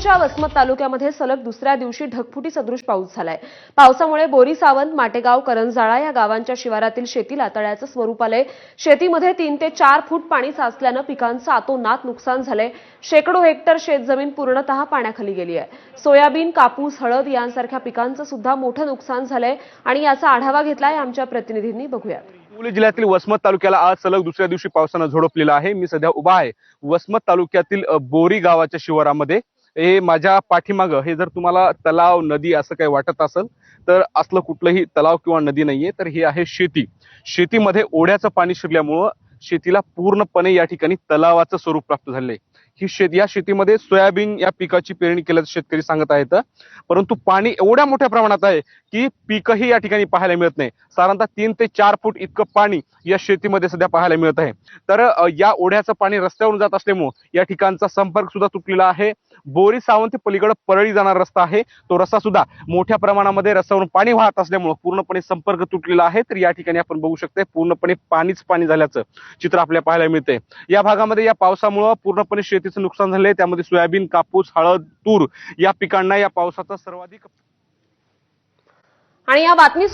बोरीच्या वसमत तालुक्यामध्ये सलग दुसऱ्या दिवशी ढगफुटी सदृश पाऊस झालाय. पावसामुळे बोरी सावंत माटेगाव करंजाळा या गावांच्या शिवारातील शेतीला तळ्याचं स्वरूप आलंय. शेतीमध्ये तीन ते चार फूट पाणी साचल्यानं पिकांचं आतोनात नुकसान झालंय. शेकडो हेक्टर शेतजमीन पूर्णतः पाण्याखाली गेली आहे. सोयाबीन कापूस हळद यांसारख्या पिकांचं सुद्धा मोठं नुकसान झालंय आणि याचा आढावा घेतलाय आमच्या प्रतिनिधींनी. बघूयात. हिंगोली जिल्ह्यातील वसमत तालुक्याला आज सलग दुसऱ्या दिवशी पावसानं झोडपलेलं आहे. मी सध्या उभा आहे. वसमत तालुक्यातील बोरी गावाच्या शिवारामध्ये हे माझ्या पाठीमागं हे जर तुम्हाला तलाव नदी असं काही वाटत असेल तर असलं कुठलंही तलाव किंवा नदी नाहीये तर हे आहे शेती. शेतीमध्ये ओढ्याचं पाणी शिरल्यामुळं शेतीला पूर्णपणे या ठिकाणी तलावाचं स्वरूप प्राप्त झालंय. ही शेत या शेतीमध्ये सोयाबीन या पिकाची पेरणी केल्याचं शेतकरी सांगत आहेत. परंतु पाणी एवढ्या मोठ्या प्रमाणात आहे की पिकही या ठिकाणी पाहायला मिळत नाही. साधारणतः तीन ते चार फूट इतकं पाणी या शेतीमध्ये सध्या पाहायला मिळत आहे. तर या ओढ्याचं पाणी रस्त्यावरून जात असल्यामुळं या ठिकाणचा संपर्क सुद्धा तुटलेला आहे. बोरी सावंत पलीकडे परळी जाणारा रस्ता आहे. तो रस्ता सुद्धा मोठ्या प्रमाणामध्ये रस्त्यावरून पाणी वाहत असल्यामुळं पूर्णपणे संपर्क तुटलेला आहे. तर या ठिकाणी आपण बघू शकतो पूर्णपणे पाणीच पाणी झाल्याचं चित्र आपल्याला पाहायला मिळतंय. या भागामध्ये या पावसामुळं पूर्णपणे शेती शेतीचं नुकसान झालंय. त्यामध्ये सोयाबीन कापूस हळद तूर या पिकांना या पावसाचा सर्वाधिक आणि या बातमी